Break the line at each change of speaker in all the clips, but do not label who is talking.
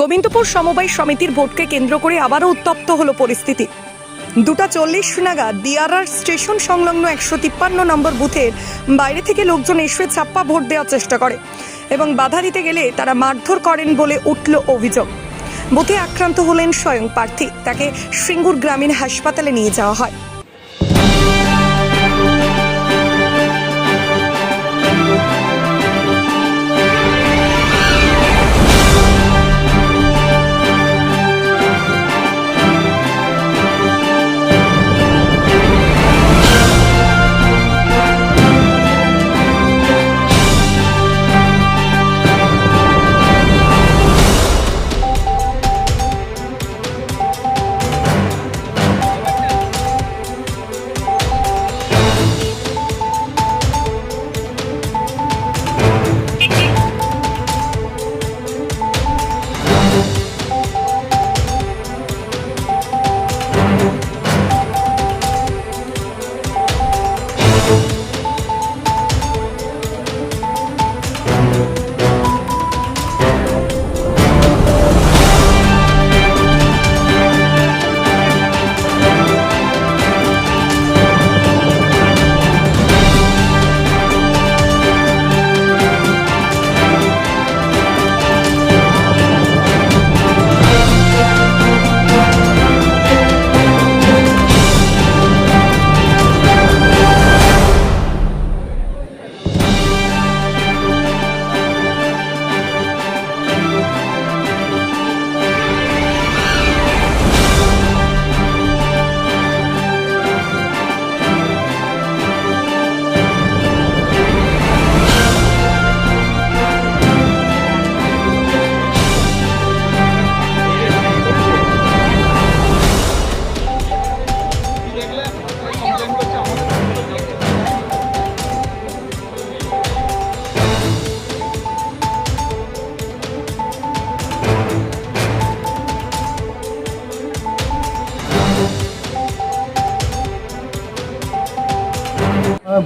গোবিন্দপুর সমবায় সমিতির ভোটকে কেন্দ্র করে আবারও উত্তপ্ত হলো পরিস্থিতি। দুটা চল্লিশ নাগাদ দিয়ারার স্টেশন সংলগ্ন একশো তিপ্পান্ন নম্বর বুথের বাইরে থেকে লোকজন এসে ছাপ্পা ভোট দেওয়ার চেষ্টা করে এবং বাধা দিতে গেলে তারা মারধর করেন বলে উঠল অভিযোগ। বুথে আক্রান্ত হলেন স্বয়ং প্রার্থী। তাকে সিঙ্গুর গ্রামীণ হাসপাতালে নিয়ে যাওয়া হয়।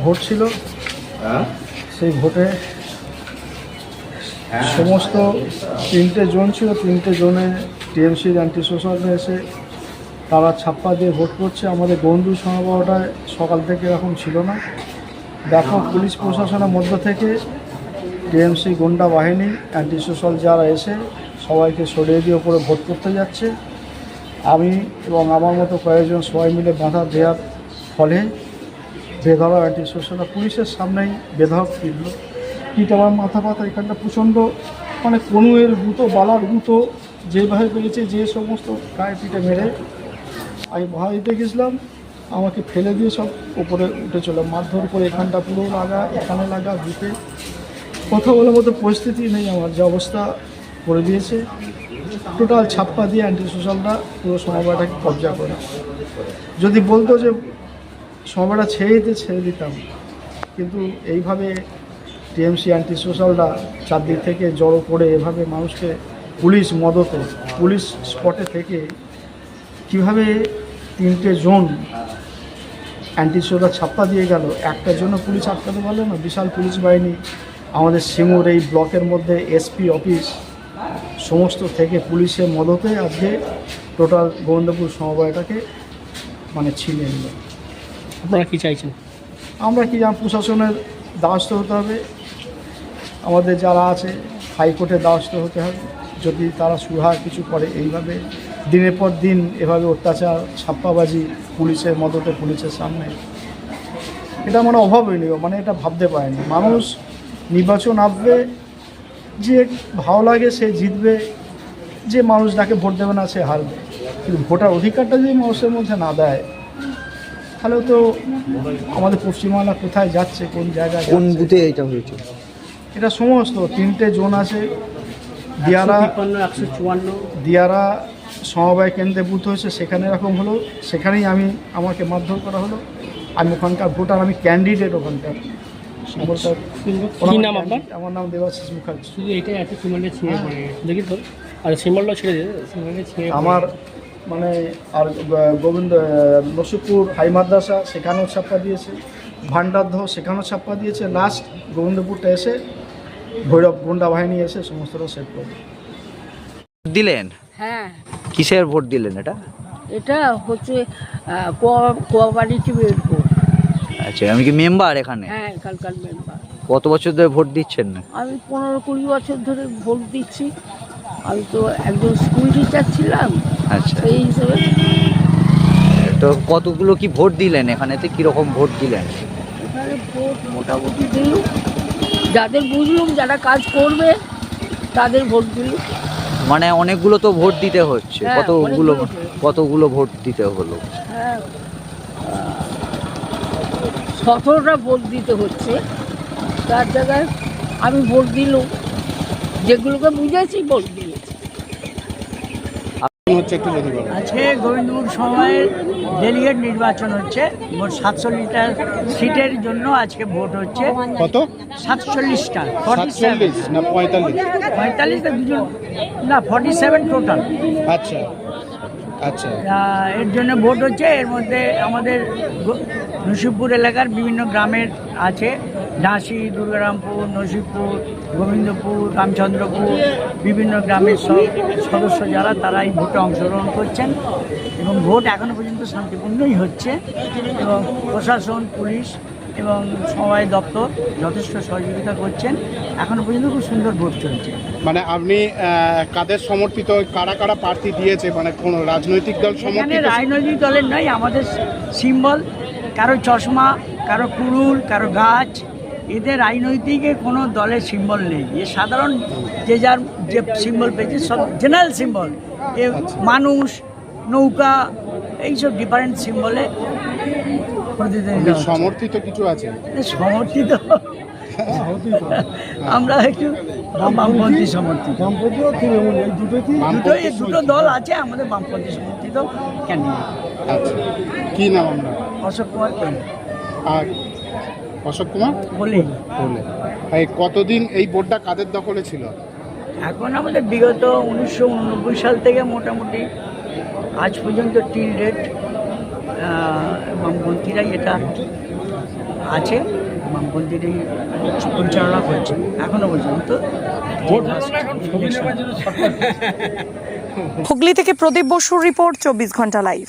ভোট ছিল। সেই ভোটে সমস্ত তিনটে জোন ছিল। তিনটে জোনে টিএমসির অ্যান্টি সোশ্যাল এসে তারা ছাপ্পা দিয়ে ভোট করছে। আমাদের বন্ধু সমাবহটায় সকাল থেকে এরকম ছিল না। ব্যাপক পুলিশ প্রশাসনের মধ্য থেকে টিএমসি গুন্ডা বাহিনী অ্যান্টি সোশ্যাল যারা এসে সবাইকে সরিয়ে দিয়ে ওপরে ভোট করতে যাচ্ছে। আমি এবং আমার মতো কয়েকজন সবাই মিলে বাধা দেওয়ার ফলে বেধরা অ্যান্টি সোশ্যাল পুলিশের সামনেই বেধক ফিরল। পিঠ আমার মাথা পাতা এখানটা প্রচণ্ড মানে কনুয়ের গুঁতো, বালার গুঁতো যেভাবে পেয়েছে যে সমস্ত গায়ে পিঠে মেরে, আমি ভয় দেখেছিলাম আমাকে ফেলে দিয়ে সব উপরে উঠে চলে, মারধর করে এখানটা পুরো লাগা, এখানে লাগা বুকে কথা বলার মতো পরিস্থিতি নেই আমার, যে অবস্থা করে দিয়েছে। টোটাল ছাপ্পা দিয়ে অ্যান্টি সোশ্যালরা পুরো সময়টাকে কবজা করে। যদি বলতো যে সময়টা ছেড়ে দিতে ছেড়ে দিতাম। কিন্তু এইভাবে টিএমসি অ্যান্টি সোশ্যালরা চারদিক থেকে জড়ো করে এভাবে মানুষকে পুলিশ মদত, পুলিশ স্পটে থেকে কীভাবে তিনটে জোন অ্যান্টি সোশ্যাল ছাপ্পা দিয়ে গেল, একটার জন্য পুলিশ আটকাতে পারল না। বিশাল পুলিশ বাহিনী, আমাদের সিঙ্গুর এই ব্লকের মধ্যে এসপি, অফিস, সমস্ত থেকে পুলিশের মদতে আজকে টোটাল গোবিন্দপুর সমবায়টাকে মানে ছিনিয়ে নিল।
আপনারা কি চাইছেন?
আমরা কি জান, প্রশাসনের দ্বারস্থ হতে হবে। আমাদের যারা আছে হাইকোর্টের দ্বারস্থ হতে হবে। যদি তারা সুহার কিছু করে এইভাবে, দিনের পর দিন এভাবে অত্যাচার, ছাপ্পাবাজি পুলিশের মদতে পুলিশের সামনে, এটা মানে অভাবনীয় মানে এটা ভাবতে পারেনি। মানুষ নির্বাচন আসবে যে ভালো লাগে সে জিতবে, যে মানুষ যাকে ভোট দেবে না সে হারবে। কিন্তু ভোটার অধিকারটা যদি মানুষের মধ্যে না দেয় তাহলে তো আমাদের পশ্চিমবাংলা কোথায় যাচ্ছে কোন জায়গায়
কোন
যাচ্ছে?
বুথে এটা হয়েছে?
এটা সমস্ত তিনটে জোন আছে। দিয়ারা
একশো চুয়ান্ন।
দিয়ারা সমবায় কেন্দ্রে বুথ হয়েছে সেখানে এরকম হলো। সেখানেই আমি আমাকে মারধর করা হলো। আমি ওখানকার ভোটার আমি ক্যান্ডিডেট ওখানকার।
কি নাম আপনার?
আমার নাম দেবাশিস মুখার্জি।
শুধু এটাই আছে সিমেন্টে ছিঁড়ে পড়ে গেছে। দেখি তো। আর সিমেন্টটা ছেড়ে দিয়ে সিমেন্টে ছিঁড়ে পড়ে
আমার
গেছে।
মানে আর গোবিন্দ নসিপুর হাই মাদ্রাসা সেখানেও ছাপ্পা দিয়েছে। ভান্ডারধ সেখানেও ছাপ্পা দিয়েছে। লাস্ট গোবিন্দপুরটা এসে ভৈরব গুন্ডা বাহিনী এসে সমস্তটা সেট করে
দিলেন?
হ্যাঁ।
কিসের ভোট দিলেন এটা?
এটা হচ্ছে কোঅপারেটিভ এয়ারপোর্ট
আচ্ছা আমি কি মেম্বার এখানে?
হ্যাঁ এখানকার মেম্বার।
কত বছর ধরে ভোট দিচ্ছেন না?
আমি পনেরো কুড়ি বছর ধরে ভোট দিচ্ছি। আমি তো একজন স্কুল টিচার ছিলাম।
আচ্ছা।
সেই হিসেবে।
তো কতগুলো কি ভোট দিলেন এখানেতে কীরকম ভোট দিলেন?
এখানে ভোট মোটামুটি দিলুম যাদের বুঝলুম যারা কাজ করবে তাদের ভোট দিলুম
মানে অনেকগুলো তো ভোট দিতে হচ্ছে।
হ্যাঁ,
কতগুলো
অনেকগুলো
কতগুলো ভোট দিতে হলো?
হ্যাঁ। সতেরোটা ভোট দিতে হচ্ছে। তার জায়গায় আমি ভোট দিলুম। যেগুলোকে বুঝেছি ভোট দিয়েছি।
আজকে গোবিন্দপুর সময়ের ডেলিগেট নির্বাচন হচ্ছে। মোট সাতচল্লিশটা সিটের জন্য আজকে ভোট হচ্ছে।
কত?
সাতচল্লিশটা
সাতচল্লিশ না পঁয়তাল্লিশ?
পঁয়তাল্লিশটা দুজন না ফর্টি সেভেন টোটাল
আচ্ছা। আচ্ছা
এর জন্য ভোট হচ্ছে। এর মধ্যে আমাদের নসিবপুর এলাকার বিভিন্ন গ্রামের আছে। ডাঁসি দুর্গারামপুর নসিবপুর গোবিন্দপুর রামচন্দ্রপুর বিভিন্ন গ্রামের সব সদস্য যারা তারা এই ভোটে অংশগ্রহণ করছেন এবং ভোট এখনও পর্যন্ত শান্তিপূর্ণই হচ্ছে এবং প্রশাসন পুলিশ এবং সমবায় দপ্তর যথেষ্ট সহযোগিতা করছেন। এখনও পর্যন্ত খুব সুন্দর ভোট চলছে।
মানে আপনি কাদের সমর্থিত কারা কারা প্রার্থী দিয়েছে? মানে কোন রাজনৈতিক দল
এখানে
সমর্থিত?
রাজনৈতিক দলের নয় আমাদের সিম্বল। কারও চশমা কারও কুড়ুল কারও গাছ এদের রাজনৈতিকে কোনো দলের সিম্বল নেই। এ সাধারণ যে যার যে সিম্বল পেয়েছে সব জেনারেল সিম্বল এ মানুষ নৌকা এইসব ডিফারেন্ট সিম্বলে প্রতিদ্বন্দ্বিতা
সমর্থিত কিছু আছে?
সমর্থিত। আমরা একটু বামপন্থী সমর্থিত।
দুটোই
দুটো দল আছে আমাদের বামপন্থী সমর্থিত ক্যান্ডিডেট
আচ্ছা। কি নাম আপনার?
অশোক কুমার
আর অশোক কুমার?
বলি।
বলে। এই কতদিন এই বোর্ডটা কাদের দখলে ছিল?
এখন আমাদের বিগত উনিশশো উননব্বই সাল থেকে মোটামুটি আজ পর্যন্ত টিল ডেট বামপন্থীরাই এটা আছে। বামপন্থীরাই পরিচালনা করছে। এখনও পর্যন্ত
হুগলি থেকে প্রদীপ বসুর রিপোর্ট চব্বিশ ঘণ্টা লাইভ